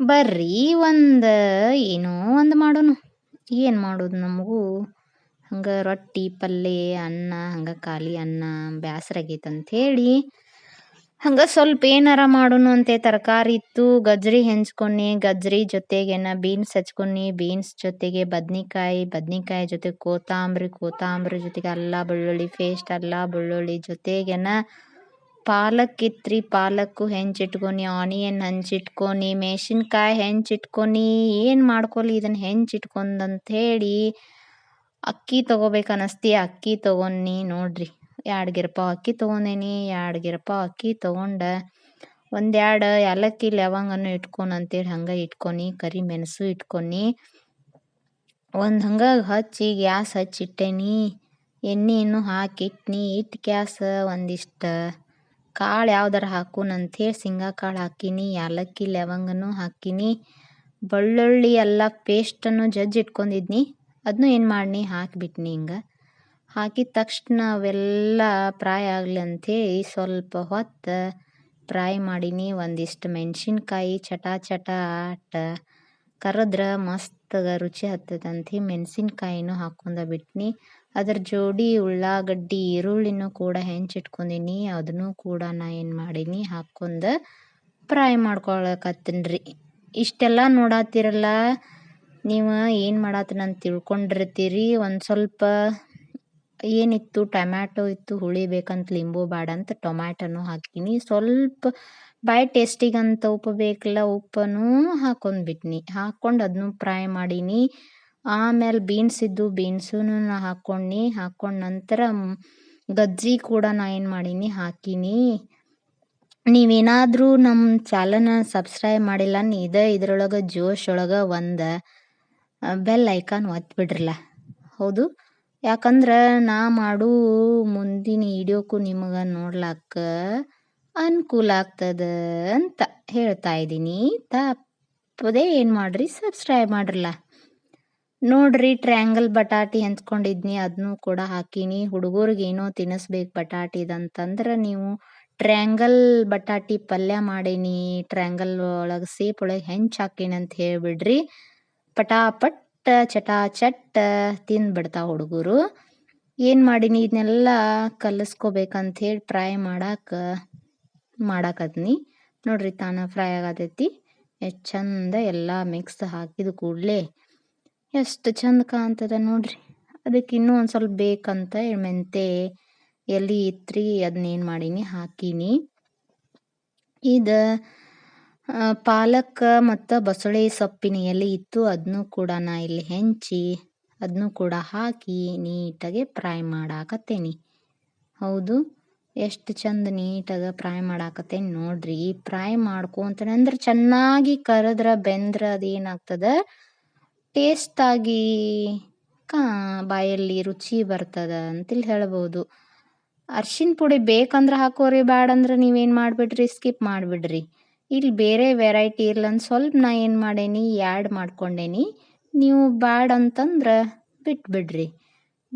ಬರ್ರಿ, ಒಂದು ಏನೋ ಒಂದು ಮಾಡೋಣ ಏನು ಮಾಡೋದು ನಮಗೂ? ಹಂಗೆ ರೊಟ್ಟಿ, ಪಲ್ಲೆ, ಅನ್ನ, ಹಂಗೆ ಖಾಲಿ ಅನ್ನ ಬೇಸ್ರ ಆಗೈತೆ ಅಂಥೇಳಿ ಹಂಗೆ ಸ್ವಲ್ಪ ಏನಾರ ಮಾಡೋಣ ಅಂತೆ, ತರಕಾರಿ ಇತ್ತು, ಗಜ್ರಿ ಹೆಂಚ್ಕೊಂಡು, ಗಜ್ರಿ ಜೊತೆಗೇನ ಬೀನ್ಸ್ ಹಚ್ಕೊಂಡು, ಬೀನ್ಸ್ ಜೊತೆಗೆ ಬದ್ನಿಕಾಯಿ ಬದ್ನಿಕಾಯಿ ಜೊತೆ ಕೋತಂಬರಿ ಕೋತಂಬರಿ ಜೊತೆಗೆ ಅಲ್ಲ, ಬೆಳ್ಳುಳ್ಳಿ ಪೇಸ್ಟ್ ಅಲ್ಲ, ಬೆಳ್ಳುಳ್ಳಿ ಜೊತೆಗೇನ ಪಾಲಕ್ ಇತ್ರಿ, ಪಾಲಕ್ಕು ಹೆಂಚಿಟ್ಕೊನಿ, ಆನಿಯನ್ ಹಂಚಿಟ್ಕೊನಿ ಮೆಣಸಿನ್ಕಾಯಿ ಹೆಂಚಿಟ್ಕೊನಿ, ಏನು ಮಾಡ್ಕೊಲಿ ಇದನ್ನು ಹೆಂಚಿಟ್ಕೊಂಡ್ ಹೇಳಿ ಅಕ್ಕಿ ತೊಗೋಬೇಕು ಅನಸ್ತಿ, ಅಕ್ಕಿ ತೊಗೊಂಡು ನೋಡ್ರಿ. ಎರಡು ಗಿರ್ಪಾವ್ ಅಕ್ಕಿ ತೊಗೊಂಡೇನಿ, ಎರಡು ಗಿರ್ಪಾವ್ ಅಕ್ಕಿ ತೊಗೊಂಡು ಒಂದೆರಡು ಏಲಕ್ಕಿ ಲವಂಗನ್ನು ಇಟ್ಕೊಂಡು ಅಂತೇಳಿ ಹಂಗೆ ಇಟ್ಕೊನಿ, ಕರಿ ಮೆಣಸು ಇಟ್ಕೊನಿ. ಒಂದು ಹಂಗೆ ಹಚ್ಚಿ ಗ್ಯಾಸ್ ಹಚ್ಚಿಟ್ಟೇನಿ ಎಣ್ಣೆಯನ್ನು ಹಾಕಿಟ್ನಿ ಇಟ್ಟು ಗ್ಯಾಸ್ ಒಂದಿಷ್ಟು ಕಾಳು ಯಾವ್ದಾರ ಹಾಕೂನ್ ಅಂಥೇಳಿ ಶೇಂಗಾ ಕಾಳು ಹಾಕೀನಿ ಏಲಕ್ಕಿ ಲವಂಗನೂ ಹಾಕೀನಿ, ಬೆಳ್ಳುಳ್ಳಿ ಎಲ್ಲ ಪೇಸ್ಟನ್ನು ಜಜ್ಜಿ ಇಟ್ಕೊಂಡಿದ್ನಿ. ಅದನ್ನೂ ಏನು ಮಾಡಿನಿ, ಹಾಕಿಬಿಟ್ನಿ ಹಿಂಗೆ. ಹಾಕಿದ ತಕ್ಷಣ ಅವೆಲ್ಲ ಫ್ರೈ ಆಗಲಿ ಅಂಥೇಳಿ ಸ್ವಲ್ಪ ಹೊತ್ತು ಫ್ರೈ ಮಾಡೀನಿ, ಒಂದಿಷ್ಟು ಮೆಣಸಿನ್ಕಾಯಿ, ಚಟ ಚಟ ಆಟ ಕರೆದ್ರೆ ಮಸ್ತ್ ರುಚಿ ಹತ್ತದ ಅಂಥೇಳಿ ಮೆಣಸಿನ್ಕಾಯಿನೂ ಹಾಕ್ಕೊಂಡ ಬಿಟ್ನಿ. ಅದ್ರ ಜೋಡಿ ಉಳ್ಳಾಗಡ್ಡಿ, ಈರುಳ್ಳಿನೂ ಕೂಡ ಹೆಂಚಿಟ್ಕೊಂಡಿನಿ. ಅದನ್ನೂ ಕೂಡ ನಾ ಏನು ಮಾಡೀನಿ? ಹಾಕ್ಕೊಂಡು ಫ್ರೈ ಮಾಡ್ಕೊಳಕತ್ತೀನಿ ರೀ ಇಷ್ಟೆಲ್ಲ ನೋಡಾತಿರಲ್ಲ, ನೀವು ಏನು ಮಾಡತ್ತೀನಂತ ತಿಳ್ಕೊಂಡಿರ್ತೀರಿ. ಒಂದು ಸ್ವಲ್ಪ ಏನಿತ್ತು? ಟೊಮ್ಯಾಟೊ ಇತ್ತು, ಹುಳಿ ಬೇಕಂತ ಲಿಂಬು, ಬಾಡಂತ ಟೊಮ್ಯಾಟೊನೂ ಹಾಕೀನಿ. ಸ್ವಲ್ಪ ಬಾಯಿ ಟೇಸ್ಟಿಗಂತ ಉಪ್ಪು ಬೇಕಲ್ಲ ಉಪ್ಪನ್ನು ಹಾಕೊಂಡ್ಬಿಟ್ನಿ. ಹಾಕ್ಕೊಂಡು ಅದನ್ನು ಫ್ರೈ ಮಾಡೀನಿ. ಆಮೇಲೆ ಬೀನ್ಸ್ ಇದ್ದು ಬೀನ್ಸೂ ನಾ ಹಾಕ್ಕೊಂಡು ಹಾಕ್ಕೊಂಡ ನಂತರ ಗಜ್ಜಿ ಕೂಡ ನಾ ಏನು ಮಾಡೀನಿ, ಹಾಕೀನಿ. ನೀವೇನಾದರೂ ನಮ್ಮ ಚಾನಲ್ನ ಸಬ್ಸ್ಕ್ರೈಬ್ ಮಾಡಿಲ್ಲ ಇದೇ ಇದ್ರೊಳಗೆ ಜೋಶ್ ಒಳಗೆ ಒಂದು ಬೆಲ್ ಐಕಾನ್ ಒತ್ಬಿಡ್ರಲ್ಲ. ಹೌದು? ಯಾಕಂದ್ರೆ ನಾ ಮಾಡು ಮುಂದಿನ ವಿಡಿಯೋಕ್ಕೂ ನಿಮಗೆ ನೋಡ್ಲಾಕ ಅನುಕೂಲ ಆಗ್ತದ ಅಂತ ಹೇಳ್ತಾ ಇದ್ದೀನಿ. ತಪ್ಪದೇ ಏನು ಮಾಡ್ರಿ ಸಬ್ಸ್ಕ್ರೈಬ್ ಮಾಡ್ರಲ್ಲ. ನೋಡ್ರಿ ಟ್ರ್ಯಾಂಗಲ್ ಬಟಾಟಿ ಹೆಂಚ್ಕೊಂಡಿದ್ನಿ ಅದನ್ನು ಕೂಡ ಹಾಕೀನಿ. ಹುಡುಗರಿಗೆ ಏನೋ ತಿನ್ನಿಸ್ಬೇಕು ಬಟಾಟಿದಂತಂದ್ರೆ ನೀವು ಟ್ರ್ಯಾಂಗಲ್ ಬಟಾಟಿ ಪಲ್ಯ ಮಾಡೀನಿ ಟ್ರ್ಯಾಂಗಲ್ ಒಳಗೆ ಸೇಪ್ ಒಳಗೆ ಹೆಂಚು ಹಾಕೀನಿ ಅಂತ ಹೇಳಿಬಿಡ್ರಿ. ಪಟಾಪಟ್ ಚಟಾ ಚಟ್ ತಿನ್ಬಿಡ್ತಾವ ಹುಡುಗರು. ಏನು ಮಾಡೀನಿ ಇದನ್ನೆಲ್ಲ ಕಲಿಸ್ಕೋಬೇಕಂತ ಹೇಳಿ ಟ್ರೈ ಮಾಡಕ್ಕೆ ಮಾಡಾಕತ್ನಿ ನೋಡ್ರಿ ತಾನ ಫ್ರೈ ಆಗತೈತಿ. ಎಷ್ಟು ಚಂದ ಎಲ್ಲ ಮಿಕ್ಸ್ ಹಾಕಿದ ಕೂಡಲೇ ಎಷ್ಟು ಚಂದ ಕಾಣ್ತದ ನೋಡ್ರಿ. ಅದಕ್ಕೆ ಇನ್ನೂ ಒಂದು ಸ್ವಲ್ಪ ಬೇಕಂತ ಮೆಂತೆ ಎಲ್ಲಿ ಇತ್ರಿ ಅದನ್ನೇನು ಮಾಡೀನಿ, ಹಾಕೀನಿ. ಇದು ಪಾಲಕ್ ಮತ್ತು ಬಸಳೆ ಸೊಪ್ಪಿನ ಎಲೆ ಇತ್ತು ಅದನ್ನು ಕೂಡ ನಾ ಇಲ್ಲಿ ಹೆಂಚಿ ಅದನ್ನು ಕೂಡ ಹಾಕಿ ನೀಟಾಗಿ ಫ್ರೈ ಮಾಡಾಕತ್ತೇನಿ. ಹೌದು. ಎಷ್ಟು ಚಂದ ನೀಟಾಗಿ ಫ್ರೈ ಮಾಡಾಕತ್ತೇನಿ ನೋಡ್ರಿ. ಫ್ರೈ ಮಾಡ್ಕೊಂತಾನೆ ಅಂದ್ರೆ ಚೆನ್ನಾಗಿ ಕರೆದ್ರೆ ಬೆಂದ್ರೆ ಅದೇನಾಗ್ತದೆ? ಟೇಸ್ಟಾಗಿ ಕಾ ಬಾಯಲ್ಲಿ ರುಚಿ ಬರ್ತದೆ ಅಂತೇಳಿ ಹೇಳ್ಬೋದು. ಅರ್ಶಿನ ಪುಡಿ ಬೇಕಂದ್ರೆ ಹಾಕೋರಿ ಬೇಡಂದ್ರೆ ನೀವೇನು ಮಾಡಿಬಿಡ್ರಿ ಸ್ಕಿಪ್ ಮಾಡಿಬಿಡ್ರಿ. ಇಲ್ಲಿ ಬೇರೆ ವೆರೈಟಿ ಇರ್ಲಂತ ಸ್ವಲ್ಪ ನಾ ಏನು ಮಾಡೇನಿ ಆ್ಯಡ್ ಮಾಡ್ಕೊಂಡೇನಿ. ನೀವು ಬ್ಯಾಡ ಅಂತಂದ್ರೆ ಬಿಟ್ಬಿಡ್ರಿ.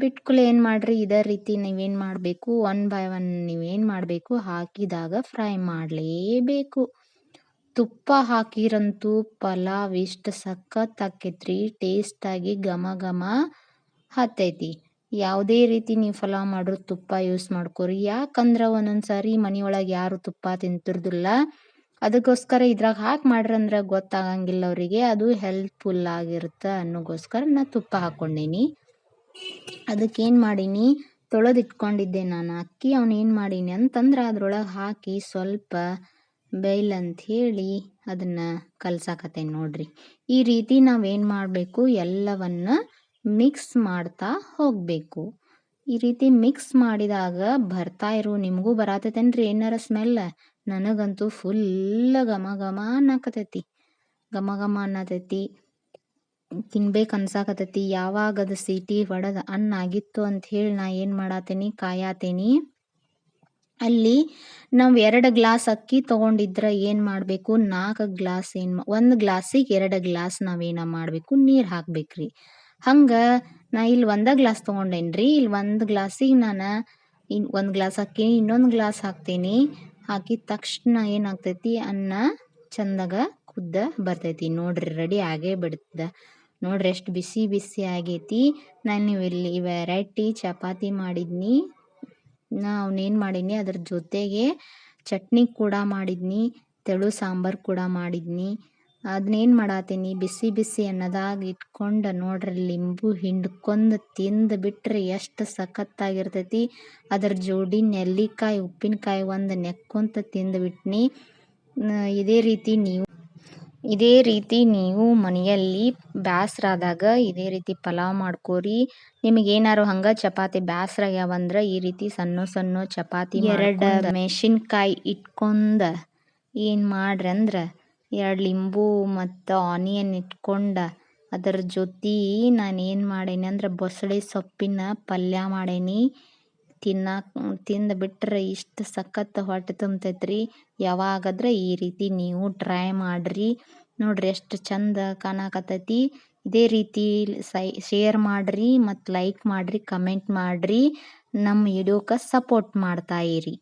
ಬಿಟ್ಕುಲೆ ಏನು ಮಾಡಿರಿ? ಇದೇ ರೀತಿ ನೀವೇನು ಮಾಡಬೇಕು? ಒನ್ ಬೈ ಒನ್ ನೀವೇನು ಮಾಡಬೇಕು? ಹಾಕಿದಾಗ ಫ್ರೈ ಮಾಡಲೇಬೇಕು. ತುಪ್ಪ ಹಾಕಿರಂತೂ ಪಲಾವ್ ಇಷ್ಟು ಸಖತ್ ಆಕೈತ್ರಿ. ಟೇಸ್ಟಾಗಿ ಘಮ ಘಮ ಹತ್ತೈತಿ. ಯಾವುದೇ ರೀತಿ ನೀವು ಪಲಾವ್ ಮಾಡ್ರು ತುಪ್ಪ ಯೂಸ್ ಮಾಡ್ಕೋರಿ. ಯಾಕಂದ್ರೆ ಒಂದೊಂದು ಸಾರಿ ಮನೆಯೊಳಗೆ ಯಾರು ತುಪ್ಪ ತಿಂತಿರ್ದಿಲ್ಲ. ಅದಕ್ಕೋಸ್ಕರ ಇದ್ರಾಗ ಹಾಕಿ ಮಾಡ್ರಿ ಅಂದ್ರೆ ಗೊತ್ತಾಗಂಗಿಲ್ಲ ಅವರಿಗೆ. ಅದು ಹೆಲ್ಪ್ಫುಲ್ ಆಗಿರುತ್ತೆ ಅನ್ನೋಗೋಸ್ಕರ ನಾ ತುಪ್ಪ ಹಾಕ್ಕೊಂಡೀನಿ ಅದಕ್ಕೇನು ಮಾಡೀನಿ? ತೊಳೆದಿಟ್ಕೊಂಡಿದ್ದೆ ನಾನು. ಅಕ್ಕಿ ಅವನೇನು ಮಾಡೀನಿ ಅಂತಂದ್ರೆ ಅದ್ರೊಳಗೆ ಹಾಕಿ ಸ್ವಲ್ಪ ಬೇಯ್ಲಂತ ಹೇಳಿ ಅದನ್ನು ಕಲ್ಸಾಕತ್ತೇನೆ ನೋಡ್ರಿ. ಈ ರೀತಿ ನಾವೇನು ಮಾಡಬೇಕು? ಎಲ್ಲವನ್ನ ಮಿಕ್ಸ್ ಮಾಡ್ತಾ ಹೋಗಬೇಕು. ಈ ರೀತಿ ಮಿಕ್ಸ್ ಮಾಡಿದಾಗ ಬರ್ತಾ ಇರು. ನಿಮಗೂ ಬರತೈತೇನ್ರಿ? ಏನಾರ ಸ್ಮೆಲ್ ನನಗಂತೂ ಫುಲ್ ಘಮ ಘಮ ಅನ್ನಕತೈತಿ ಘಮ ಘಮ ಅನ್ನತೈತಿ. ತಿನ್ಬೇಕು ಅನ್ಸಾಕತ್ತೈತಿ. ಯಾವಾಗ ಅದು ಸೀಟಿ ಹೊಡೆದ ಅನ್ನ ಆಗಿತ್ತು ಅಂತ ಹೇಳಿ ನಾ ಏನು ಮಾಡಾತೀನಿ? ಕಾಯಾತೀನಿ. ಅಲ್ಲಿ ನಾವು ಎರಡು ಗ್ಲಾಸ್ ಅಕ್ಕಿ ತೊಗೊಂಡಿದ್ರೆ ಏನು ಮಾಡಬೇಕು? ನಾಲ್ಕು ಗ್ಲಾಸ್ ಏನು ಒಂದು ಗ್ಲಾಸಿಗೆ ಎರಡು ಗ್ಲಾಸ್ ನಾವೇನ ಮಾಡಬೇಕು? ನೀರು ಹಾಕ್ಬೇಕ್ರಿ. ಹಂಗೆ ನಾ ಇಲ್ಲಿ ಒಂದೇ ಗ್ಲಾಸ್ ತಗೊಂಡೇನ್ರಿ? ಇಲ್ಲಿ ಒಂದು ಗ್ಲಾಸಿಗೆ ನಾನು ಇನ್, ಒಂದು ಗ್ಲಾಸ್ ಅಕ್ಕಿ, ಇನ್ನೊಂದು ಗ್ಲಾಸ್ ಹಾಕ್ತೀನಿ. ಹಾಕಿದ ತಕ್ಷಣ ಏನಾಗ್ತೈತಿ? ಅನ್ನ ಚಂದಾಗ ಕುದ್ದ ಬರ್ತೈತಿ. ನೋಡ್ರಿ, ರೆಡಿ ಆಗೇ ಬಿಡ್ತದ ನೋಡ್ರಿ ಎಷ್ಟು ಬಿಸಿ ಬಿಸಿ ಆಗೈತಿ. ನಾನು ಇಲ್ಲಿ ವೆರೈಟಿ ಚಪಾತಿ ಮಾಡಿದ್ನಿ. ನಾ ಅವನೇನು ಮಾಡೀನಿ ಅದ್ರ ಜೊತೆಗೆ ಚಟ್ನಿ ಕೂಡ ಮಾಡಿದ್ನಿ, ತೆಳು ಸಾಂಬಾರು ಕೂಡ ಮಾಡಿದ್ನಿ. ಅದನ್ನೇನು ಮಾಡತ್ತೀನಿ ಬಿಸಿ ಬಿಸಿ ಅನ್ನದಾಗ ಇಟ್ಕೊಂಡು ನೋಡ್ರಿ ಲಿಂಬು ಹಿಂಡ್ಕೊಂಡು ತಿಂದು ಬಿಟ್ರೆ ಎಷ್ಟು ಸಖತ್ತಾಗಿರ್ತೈತಿ. ಅದ್ರ ಜೋಡಿ ನೆಲ್ಲಿಕಾಯಿ, ಉಪ್ಪಿನಕಾಯಿ ಒಂದು ನೆಕ್ಕೊಂತ ತಿಂದುಬಿಟ್ನಿ ಇದೇ ರೀತಿ ನೀವು ಇದೇ ರೀತಿ ನೀವು ಮನೆಯಲ್ಲಿ ಬ್ಯಾಸ್ರಾದಾಗ ಇದೇ ರೀತಿ ಪಲಾವ್ ಮಾಡ್ಕೋರಿ. ನಿಮಗೇನಾರು ಹಂಗೆ ಚಪಾತಿ ಬ್ಯಾಸ್ರ ಆಗ್ಯಾವಂದ್ರೆ ಈ ರೀತಿ ಸಣ್ಣ ಸಣ್ಣ ಚಪಾತಿ ಎರಡು ಮೆಣಸಿನ್ಕಾಯಿ ಇಟ್ಕೊಂಡ ಏನು ಮಾಡ್ರಿ ಅಂದ್ರೆ ಎರಡು ಲಿಂಬು ಮತ್ತು ಆನಿಯನ್ ಇಟ್ಕೊಂಡ ಅದರ ಜೊತೆ ನಾನು ಏನು ಮಾಡೇನಿ ಅಂದ್ರೆ ಬಸಳೆ ಸೊಪ್ಪಿನ ಪಲ್ಯ ಮಾಡೇನಿ. ತಿನ್ನಕ್ಕೆ ತಿಂದು ಬಿಟ್ರೆ ಇಷ್ಟು ಸಖತ್ ಹೊಟ್ಟೆ ತುಂಬ್ತೈತ್ರಿ. ಯಾವಾಗಾದ್ರೆ ಈ ರೀತಿ ನೀವು ಟ್ರೈ ಮಾಡಿರಿ. ನೋಡ್ರಿ ಎಷ್ಟು ಚಂದ ಕಾಣಕತ್ತೈತಿ. ಇದೇ ರೀತಿ ಸೈ ಶೇರ್ ಮಾಡಿರಿ ಮತ್ತು ಲೈಕ್ ಮಾಡಿರಿ ಕಮೆಂಟ್ ಮಾಡಿರಿ. ನಮ್ಮ ವಿಡಿಯೋಕ್ಕೆ ಸಪೋರ್ಟ್ ಮಾಡ್ತಾ ಇರಿ.